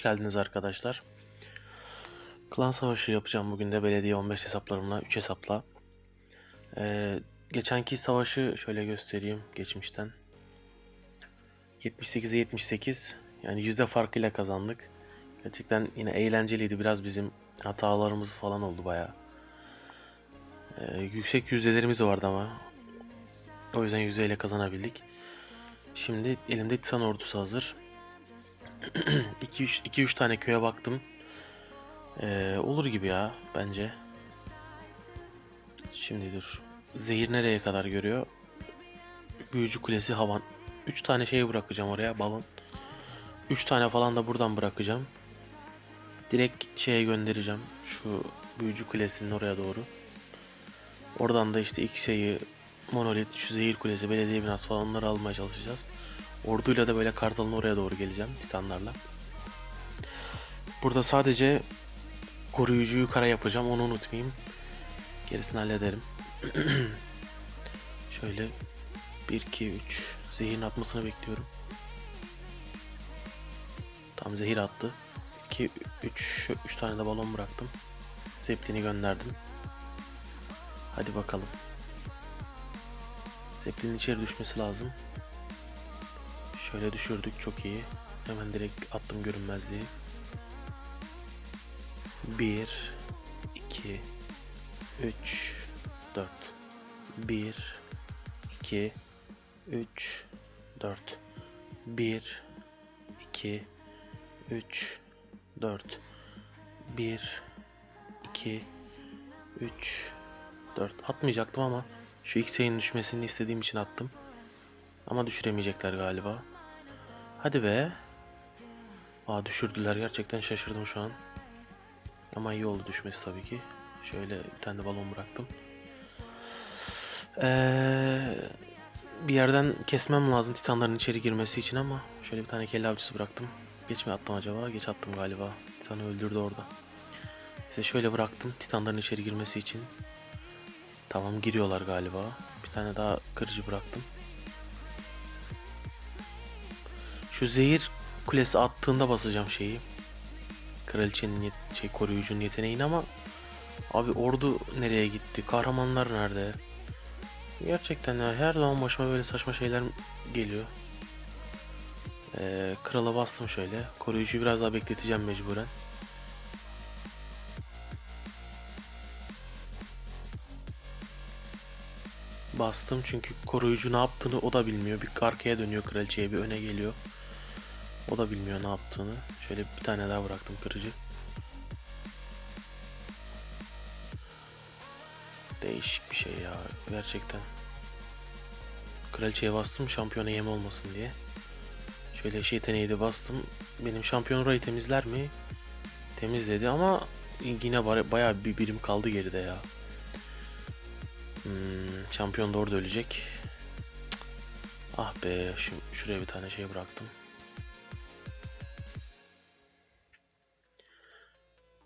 hoş geldiniz arkadaşlar. Klan savaşı yapacağım bugün de belediye 15 hesaplarımla 3 hesapla. Ee, geçenki savaşı şöyle göstereyim geçmişten. 78'e 78 yani yüzde farkıyla kazandık. Gerçekten yine eğlenceliydi biraz bizim hatalarımız falan oldu baya. yüksek yüzdelerimiz vardı ama o yüzden yüzdeyle kazanabildik. Şimdi elimde Titan ordusu hazır. 2-3 tane köye baktım. Ee, olur gibi ya bence. Şimdi dur. Zehir nereye kadar görüyor? Büyücü kulesi havan. 3 tane şey bırakacağım oraya balon. 3 tane falan da buradan bırakacağım. Direkt şeye göndereceğim. Şu büyücü kulesinin oraya doğru. Oradan da işte ilk şeyi monolit, şu zehir kulesi, belediye binası falan onları almaya çalışacağız. Orduyla da böyle kartalın oraya doğru geleceğim titanlarla. Burada sadece koruyucuyu kara yapacağım onu unutmayayım. Gerisini hallederim. Şöyle 1 2 3 zehirin atmasını bekliyorum. Tam zehir attı. 2 3 3 tane de balon bıraktım. Zeppelin'i gönderdim. Hadi bakalım. Zeppelin'in içeri düşmesi lazım. Şöyle düşürdük çok iyi. Hemen direkt attım görünmezliği. 1 2 3 4 1 2 3 4 1 2 3 4 1 2 3 4 atmayacaktım ama şu X'in düşmesini istediğim için attım. Ama düşüremeyecekler galiba. Hadi be. Aa düşürdüler gerçekten şaşırdım şu an. Ama iyi oldu düşmesi tabii ki. Şöyle bir tane de balon bıraktım. Ee, bir yerden kesmem lazım titanların içeri girmesi için ama şöyle bir tane kelle avcısı bıraktım. Geç mi attım acaba? Geç attım galiba. Titanı öldürdü orada. İşte şöyle bıraktım titanların içeri girmesi için. Tamam giriyorlar galiba. Bir tane daha kırıcı bıraktım. Şu zehir kulesi attığında basacağım şeyi. Kraliçenin yet- şey koruyucunun yeteneğini ama abi ordu nereye gitti? Kahramanlar nerede? Gerçekten ya her zaman başıma böyle saçma şeyler geliyor. Ee, krala bastım şöyle. Koruyucuyu biraz daha bekleteceğim mecburen. Bastım çünkü koruyucu ne yaptığını o da bilmiyor. Bir arkaya dönüyor kraliçeye bir öne geliyor. O da bilmiyor ne yaptığını. Şöyle bir tane daha bıraktım kırıcı. Değişik bir şey ya gerçekten. Kraliçeye bastım şampiyona yem olmasın diye. Şöyle şey yeteneği de bastım. Benim şampiyon orayı temizler mi? Temizledi ama yine baya, bir birim kaldı geride ya. Hmm, şampiyon da ölecek. Ah be şu, şuraya bir tane şey bıraktım.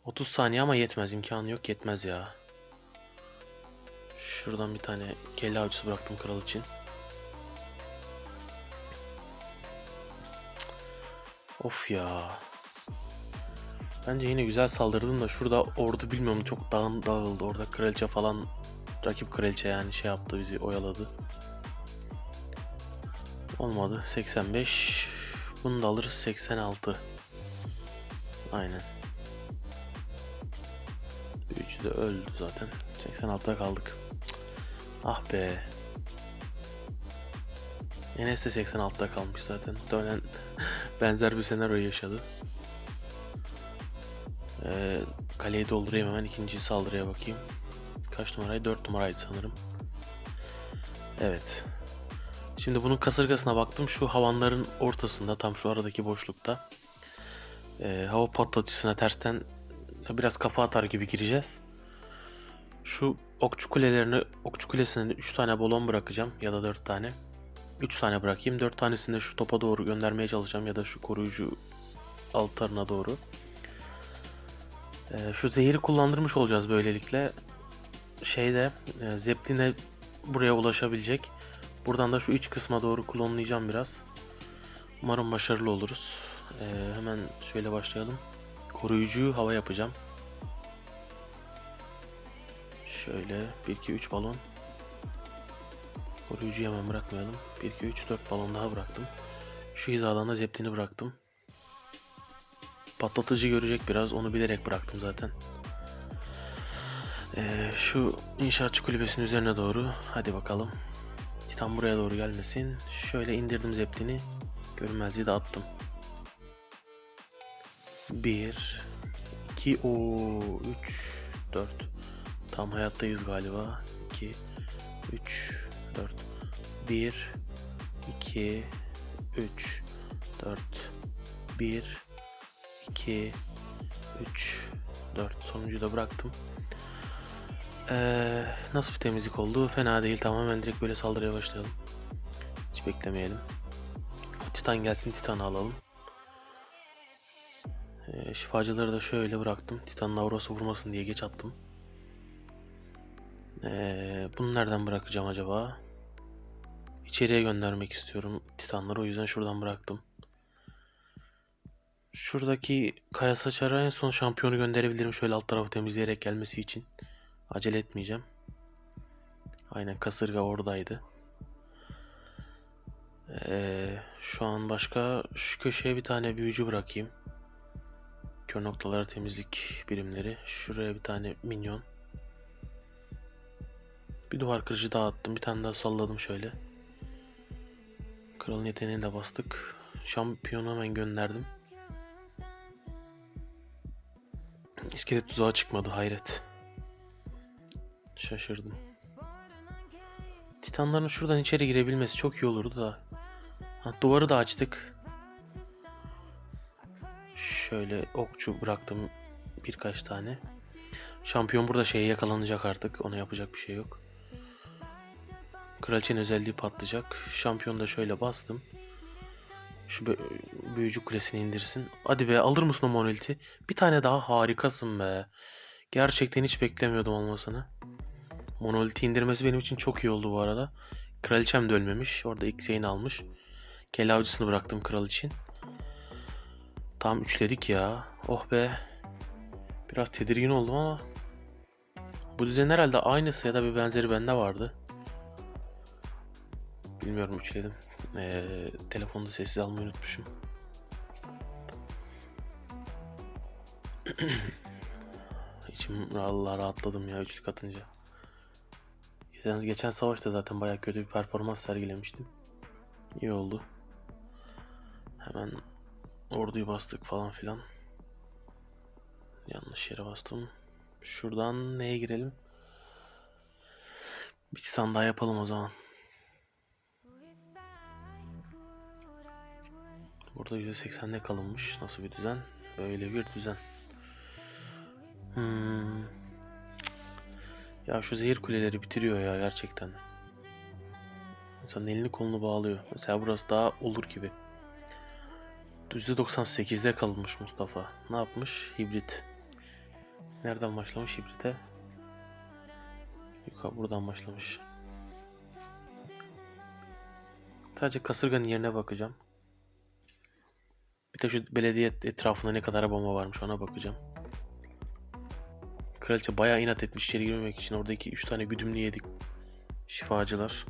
30 saniye ama yetmez imkanı yok yetmez ya. Şuradan bir tane kelle avcısı bıraktım kral için. Of ya. Bence yine güzel saldırdım da şurada ordu bilmiyorum çok dağın dağıldı. Orada kraliçe falan rakip kraliçe yani şey yaptı bizi oyaladı. Olmadı 85. Bunu da alırız 86. Aynen. De öldü zaten. 86'da kaldık. Ah be. Enes de 86'da kalmış zaten. Dönen benzer bir senaryo yaşadı. Ee, kaleyi doldurayım hemen ikinci saldırıya bakayım. Kaç numaraydı? 4 numaraydı sanırım. Evet. Şimdi bunun kasırgasına baktım. Şu havanların ortasında tam şu aradaki boşlukta. Ee, hava patlatıcısına tersten biraz kafa atar gibi gireceğiz. Şu okçu kulelerini, okçu kulesine 3 tane balon bırakacağım ya da 4 tane. 3 tane bırakayım. 4 tanesini de şu topa doğru göndermeye çalışacağım ya da şu koruyucu altarına doğru. Ee, şu zehiri kullandırmış olacağız böylelikle. Şeyde e, Zeppelin'e buraya ulaşabilecek. Buradan da şu iç kısma doğru klonlayacağım biraz. Umarım başarılı oluruz. Ee, hemen şöyle başlayalım. Koruyucu hava yapacağım. Şöyle 1 2 3 balon. Koruyucuyu hemen bırakmayalım. 1 2 3 4 balon daha bıraktım. Şu hizadan da zeplini bıraktım. Patlatıcı görecek biraz. Onu bilerek bıraktım zaten. Ee, şu inşaatçı kulübesinin üzerine doğru. Hadi bakalım. Titan buraya doğru gelmesin. Şöyle indirdim zeplini. Görünmezliği de attım. 1 2 o 3 4 Tam hayattayız galiba. 2 3 4 1 2 3 4 1 2 3 4 sonuncuyu da bıraktım. Ee, nasıl bir temizlik oldu? Fena değil. Tamamen direkt böyle saldırıya başlayalım. Hiç beklemeyelim. Titan gelsin Titan'ı alalım. Ee, şifacıları da şöyle bıraktım. Titan'ın aurası vurmasın diye geç attım. Ee, bunu nereden bırakacağım acaba? İçeriye göndermek istiyorum Titanları. O yüzden şuradan bıraktım. Şuradaki kaya saçara en son şampiyonu gönderebilirim. Şöyle alt tarafı temizleyerek gelmesi için. Acele etmeyeceğim. Aynen kasırga oradaydı. Ee, şu an başka şu köşeye bir tane büyücü bırakayım. Kör noktalara temizlik birimleri. Şuraya bir tane minyon. Bir duvar kırıcı daha attım. Bir tane daha salladım şöyle. Kralın yeteneğini de bastık. Şampiyonu hemen gönderdim. İskelet tuzağı çıkmadı hayret. Şaşırdım. Titanların şuradan içeri girebilmesi çok iyi olurdu da. Ha, duvarı da açtık. Şöyle okçu bıraktım birkaç tane. Şampiyon burada şeye yakalanacak artık. Ona yapacak bir şey yok. Kraliçenin özelliği patlayacak. Şampiyon da şöyle bastım. Şu büyücü kulesini indirsin. Hadi be alır mısın o monoliti? Bir tane daha harikasın be. Gerçekten hiç beklemiyordum olmasını. Monoliti indirmesi benim için çok iyi oldu bu arada. Kraliçem de ölmemiş. Orada şeyini almış. Kelle avcısını bıraktım kral için. Tam üçledik ya. Oh be. Biraz tedirgin oldum ama. Bu düzen herhalde aynısı ya da bir benzeri bende vardı. Bilmiyorum üçledim. Ee, telefonda sessiz almayı unutmuşum. İçim Allah rahatladım ya üçlük atınca. Geçen, geçen savaşta zaten bayağı kötü bir performans sergilemiştim. İyi oldu. Hemen orduyu bastık falan filan. Yanlış yere bastım. Şuradan neye girelim? Bir titan daha yapalım o zaman. Burada %80'de kalınmış. Nasıl bir düzen? Böyle bir düzen. Hmm. Ya şu zehir kuleleri bitiriyor ya gerçekten. İnsanın elini kolunu bağlıyor. Mesela burası daha olur gibi. %98'de kalmış Mustafa. Ne yapmış? Hibrit. Nereden başlamış hibrite? Yukarı buradan başlamış. Sadece kasırganın yerine bakacağım. De şu belediye etrafında ne kadar bomba varmış ona bakacağım. Kraliçe bayağı inat etmiş içeri girmemek için. Oradaki 3 tane güdümlü yedik. Şifacılar.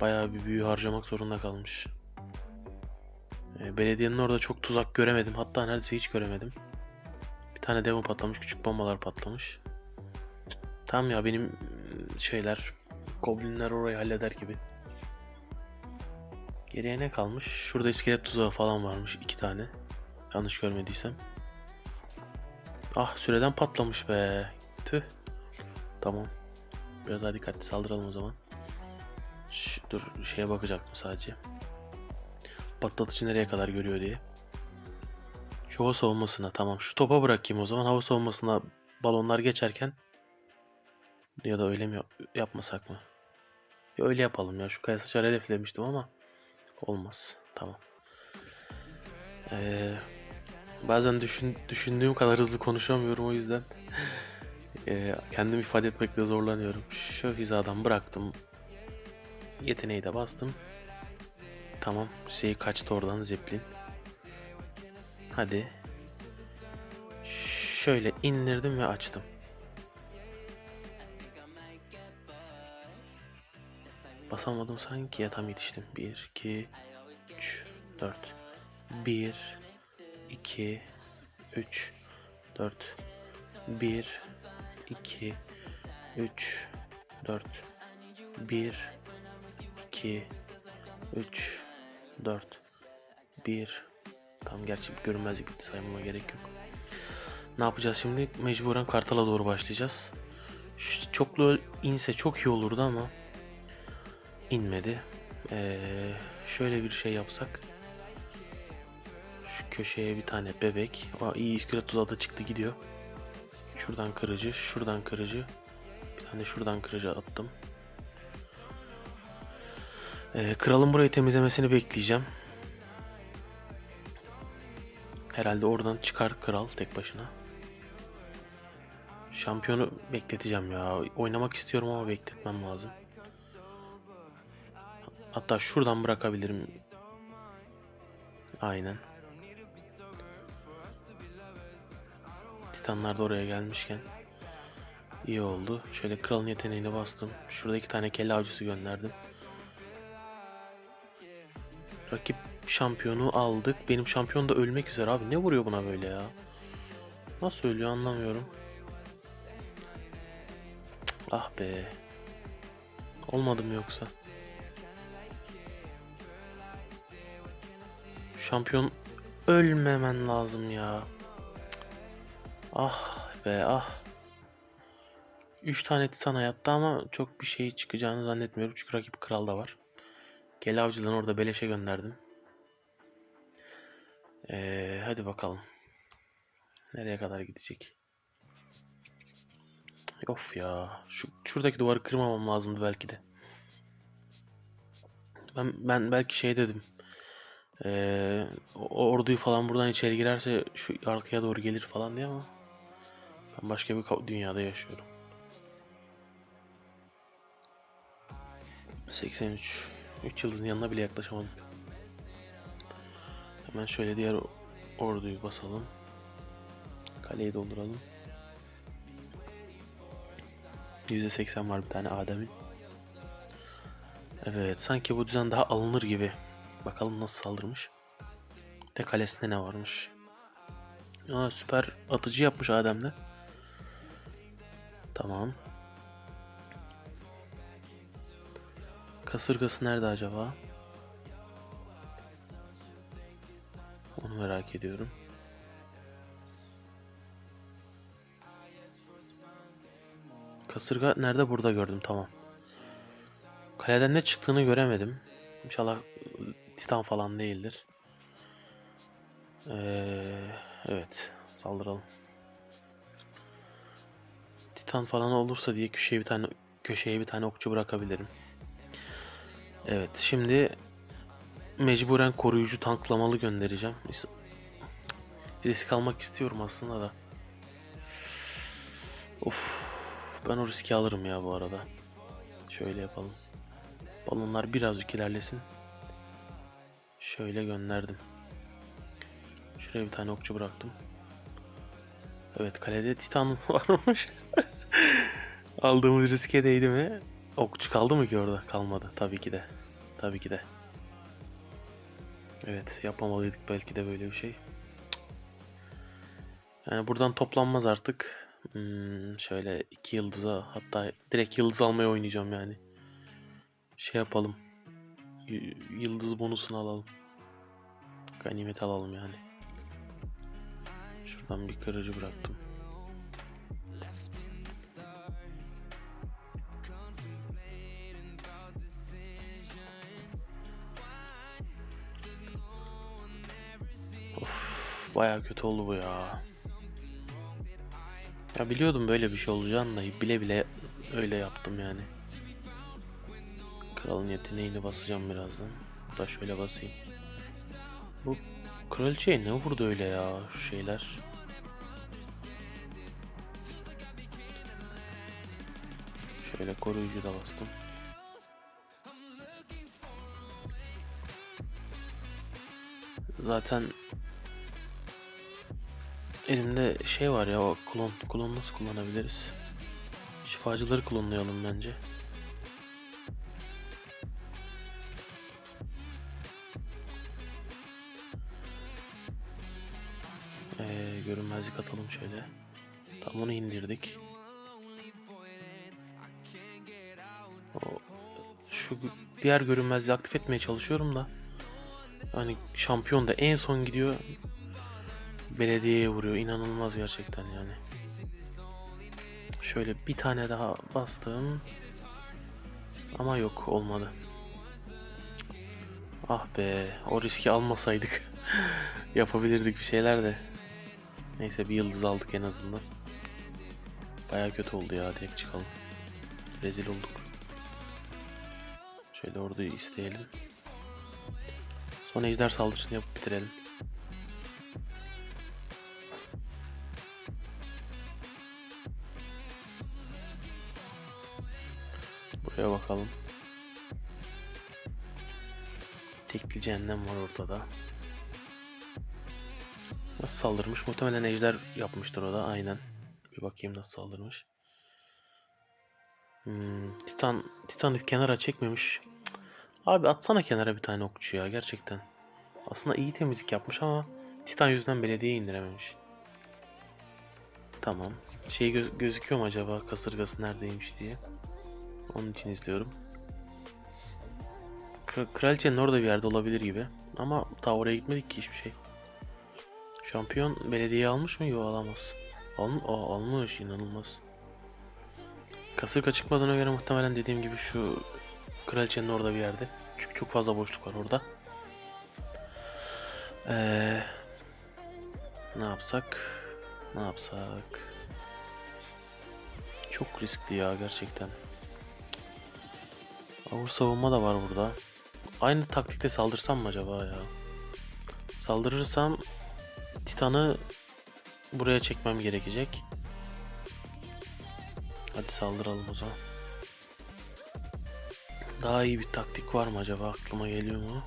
Bayağı bir büyü harcamak zorunda kalmış. Ee, belediyenin orada çok tuzak göremedim. Hatta neredeyse hiç göremedim. Bir tane demo patlamış. Küçük bombalar patlamış. Tamam ya benim ıı, şeyler Goblinler orayı halleder gibi. Geriye ne kalmış? Şurada iskelet tuzağı falan varmış. iki tane. Yanlış görmediysem. Ah süreden patlamış be. Tüh. Tamam. Biraz daha dikkatli saldıralım o zaman. Ş- dur şeye bakacaktım sadece. Patlatıcı nereye kadar görüyor diye. Şu hava savunmasına tamam. Şu topa bırakayım o zaman. Hava savunmasına balonlar geçerken ya da öyle mi yap- yapmasak mı? Ya öyle yapalım ya. Şu kaya hedeflemiştim ama olmaz. Tamam. Ee, bazen düşün, düşündüğüm kadar hızlı konuşamıyorum o yüzden ee, kendimi ifade etmekte zorlanıyorum. Şu hizadan bıraktım. Yeteneği de bastım. Tamam. Şey kaçtı oradan Zeppelin. Hadi. Şöyle indirdim ve açtım. Basamadım sanki ya tam yetiştim. 1, 2, 3, 4. 1, 2, 3, 4. 1, 2, 3, 4. 1, 2, 3, 4. 1. Tam gerçi görünmezlik bitti saymama gerek yok. Ne yapacağız şimdi? Mecburen Kartal'a doğru başlayacağız. Çoklu inse çok iyi olurdu ama inmedi. Ee, şöyle bir şey yapsak. Şu köşeye bir tane bebek. Aa, iyi iskele tuzağı çıktı gidiyor. Şuradan kırıcı, şuradan kırıcı. Bir tane şuradan kırıcı attım. Ee, kralın burayı temizlemesini bekleyeceğim. Herhalde oradan çıkar kral tek başına. Şampiyonu bekleteceğim ya. Oynamak istiyorum ama bekletmem lazım. Hatta şuradan bırakabilirim. Aynen. Titanlar da oraya gelmişken iyi oldu. Şöyle kralın yeteneğine bastım. Şurada iki tane kelle avcısı gönderdim. Rakip şampiyonu aldık. Benim şampiyon da ölmek üzere abi. Ne vuruyor buna böyle ya? Nasıl ölüyor anlamıyorum. Ah be. Olmadı mı yoksa? Şampiyon ölmemen lazım ya. Ah be ah. 3 tane titan hayatta ama çok bir şey çıkacağını zannetmiyorum. Çünkü rakip kral da var. Gel avcıdan orada beleşe gönderdim. Ee, hadi bakalım. Nereye kadar gidecek? Of ya. Şu şuradaki duvarı kırmamam lazımdı belki de. Ben ben belki şey dedim. Ee, orduyu falan buradan içeri girerse şu arkaya doğru gelir falan diye ama ben başka bir dünyada yaşıyorum. 83 3 yıldızın yanına bile yaklaşamadık. Hemen şöyle diğer orduyu basalım. Kaleyi dolduralım. %80 var bir tane Adem'in. Evet sanki bu düzen daha alınır gibi. Bakalım nasıl saldırmış. De kalesinde ne varmış. Aa, süper atıcı yapmış Adem'de. Tamam. Kasırgası nerede acaba? Onu merak ediyorum. Kasırga nerede? Burada gördüm. Tamam. Kaleden ne çıktığını göremedim. İnşallah Titan falan değildir. Ee, evet. Saldıralım. Titan falan olursa diye köşeye bir tane köşeye bir tane okçu bırakabilirim. Evet. Şimdi mecburen koruyucu tanklamalı göndereceğim. İs- Risk almak istiyorum aslında da. Of. Ben o riski alırım ya bu arada. Şöyle yapalım. Balonlar birazcık ilerlesin. Şöyle gönderdim. Şuraya bir tane okçu bıraktım. Evet kalede titan varmış. Aldığımız riske değdi mi? Okçu kaldı mı ki orada? Kalmadı. Tabii ki de. Tabii ki de. Evet yapamalıydık belki de böyle bir şey. Yani buradan toplanmaz artık. Hmm, şöyle iki yıldıza hatta direkt yıldız almaya oynayacağım yani. Şey yapalım. Yıldız bonusunu alalım. Ganimet alalım yani. Şuradan bir kırıcı bıraktım. Of, bayağı kötü oldu bu ya. Ya biliyordum böyle bir şey olacağını da bile bile öyle yaptım yani. Kralın yeteneğini basacağım birazdan. Da şöyle basayım. Bu kraliçeye ne vurdu öyle ya şeyler. Şöyle koruyucu da bastım. Zaten elimde şey var ya o klon. Klon nasıl kullanabiliriz? Şifacıları klonlayalım bence. Görünmezlik atalım şöyle. Tam onu indirdik. O, şu diğer görünmezliği aktif etmeye çalışıyorum da. Hani şampiyon da en son gidiyor. Belediyeye vuruyor. İnanılmaz gerçekten yani. Şöyle bir tane daha bastım. Ama yok olmadı. Ah be o riski almasaydık. Yapabilirdik bir şeyler de. Neyse bir yıldız aldık en azından. Baya kötü oldu ya direkt çıkalım. Rezil olduk. Şöyle orduyu isteyelim. Sonra ejder saldırısını yapıp bitirelim. Buraya bakalım. Tekli cehennem var ortada. Saldırmış? Muhtemelen ejder yapmıştır o da. Aynen. Bir bakayım nasıl saldırmış. Hmm, Titan, Titan kenara çekmemiş. Abi atsana kenara bir tane okçu ya gerçekten. Aslında iyi temizlik yapmış ama Titan yüzünden belediye indirememiş. Tamam. Şey göz- gözüküyor mu acaba kasırgası neredeymiş diye. Onun için izliyorum. Kra- Kraliçenin orada bir yerde olabilir gibi. Ama daha oraya gitmedik ki hiçbir şey. Şampiyon belediye almış mı? Yok alamaz. Al Aa, almış inanılmaz. Kasırga çıkmadığına göre muhtemelen dediğim gibi şu kraliçenin orada bir yerde. Çünkü çok fazla boşluk var orada. Ee, ne yapsak? Ne yapsak? Çok riskli ya gerçekten. Ağır savunma da var burada. Aynı taktikte saldırsam mı acaba ya? Saldırırsam Titan'ı buraya çekmem gerekecek. Hadi saldıralım o zaman. Daha iyi bir taktik var mı acaba aklıma geliyor mu?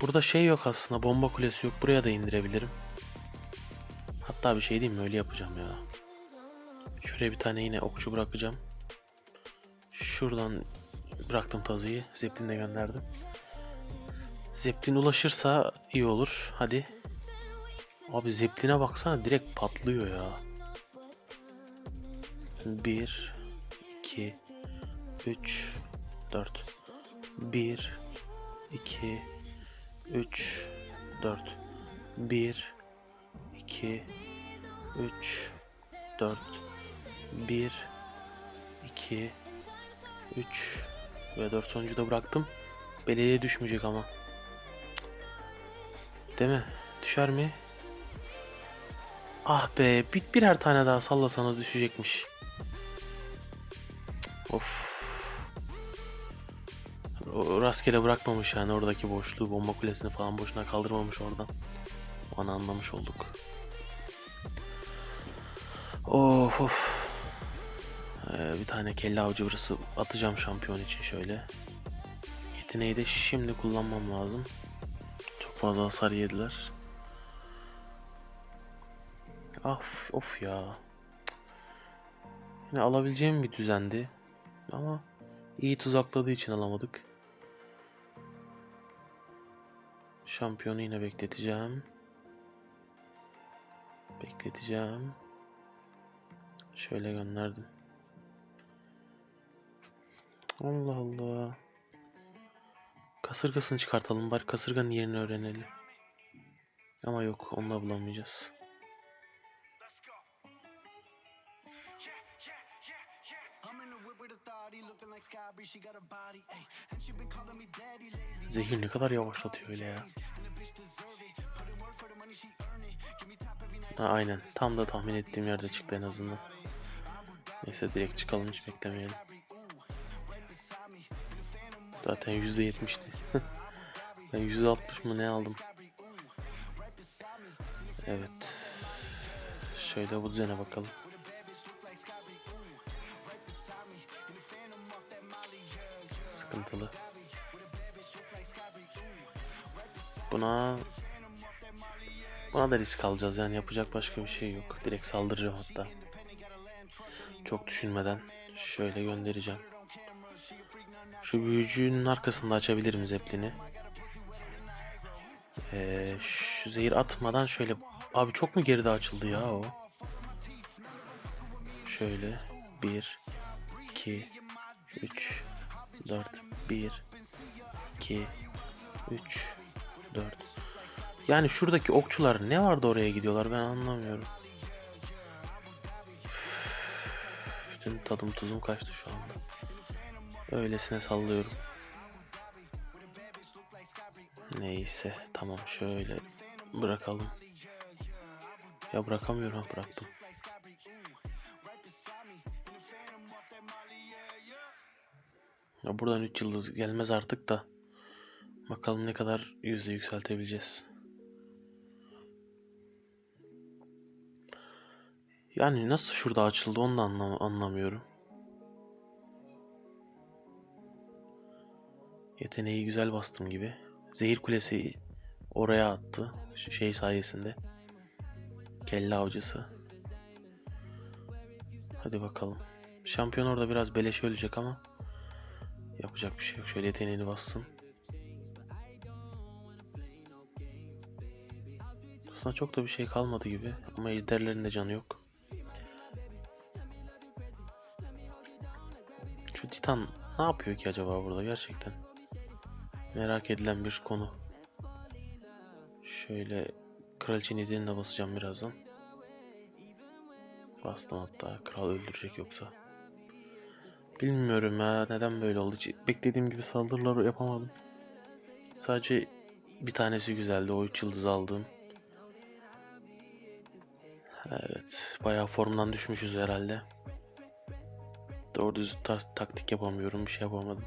Burada şey yok aslında bomba kulesi yok buraya da indirebilirim. Hatta bir şey diyeyim mi öyle yapacağım ya. Şuraya bir tane yine okçu bırakacağım. Şuradan bıraktım tazıyı. Zeppelin'e gönderdim. Zeppelin ulaşırsa iyi olur. Hadi. Abi Zeppelin'e baksana direkt patlıyor ya. 1 2 3 4 1 2 3 4 1 2 3 4 1 2 3 ve 4 sonucu da bıraktım. Belediye düşmeyecek ama. Değil mi? Düşer mi? Ah be, bir birer tane daha sallasana düşecekmiş. Of. Rastgele bırakmamış yani oradaki boşluğu, bomba kulesini falan boşuna kaldırmamış oradan. Onu anlamış olduk. Of of. Ee, bir tane kelle avcı burası atacağım şampiyon için şöyle. Yeteneği de şimdi kullanmam lazım. Çok fazla hasar yediler. Of of ya. Yine alabileceğim bir düzendi. Ama iyi tuzakladığı için alamadık. Şampiyonu yine bekleteceğim. Bekleteceğim. Şöyle gönderdim. Allah Allah. Kasırgasını çıkartalım bari kasırganın yerini öğrenelim. Ama yok onu da bulamayacağız. Zehir ne kadar yavaşlatıyor öyle ya. Ha, aynen. Tam da tahmin ettiğim yerde çıktı en azından. Neyse direkt çıkalım hiç beklemeyelim. Zaten %70'ti. ben %60 mı ne aldım? Evet. Şöyle bu düzene bakalım. Sıkıntılı. Buna buna da risk alacağız yani yapacak başka bir şey yok. Direkt saldıracağım hatta. Çok düşünmeden şöyle göndereceğim. Şu büyücünün arkasında açabilirim zeplini. Ee, şu zehir atmadan şöyle abi çok mu geride açıldı ya o? Şöyle 1 2 3 4 1 2 3 4 Yani şuradaki okçular ne vardı oraya gidiyorlar ben anlamıyorum. Bütün tadım tuzum kaçtı şu anda. Öylesine sallıyorum. Neyse tamam şöyle bırakalım. Ya bırakamıyorum bıraktım. Ya buradan 3 yıldız gelmez artık da. Bakalım ne kadar yüzde yükseltebileceğiz. Yani nasıl şurada açıldı onu da anlam anlamıyorum. Yeteneği güzel bastım gibi. Zehir kulesi oraya attı. Şey sayesinde. Kelle avcısı. Hadi bakalım. Şampiyon orada biraz beleş ölecek ama yapacak bir şey yok. Şöyle yeteneğini bassın. Aslında çok da bir şey kalmadı gibi ama ejderlerin de canı yok. Şu Titan ne yapıyor ki acaba burada gerçekten? Merak edilen bir konu. Şöyle kraliçenin yediğini de basacağım birazdan. Bastım hatta kral öldürecek yoksa. Bilmiyorum ya neden böyle oldu. Hiç beklediğim gibi saldırılar yapamadım. Sadece bir tanesi güzeldi. O 3 yıldız aldığım. Evet. Bayağı formdan düşmüşüz herhalde. Doğru düz ta- taktik yapamıyorum. Bir şey yapamadım.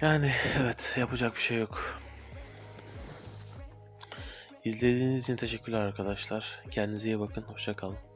Yani evet yapacak bir şey yok. İzlediğiniz için teşekkürler arkadaşlar. Kendinize iyi bakın. Hoşça kalın.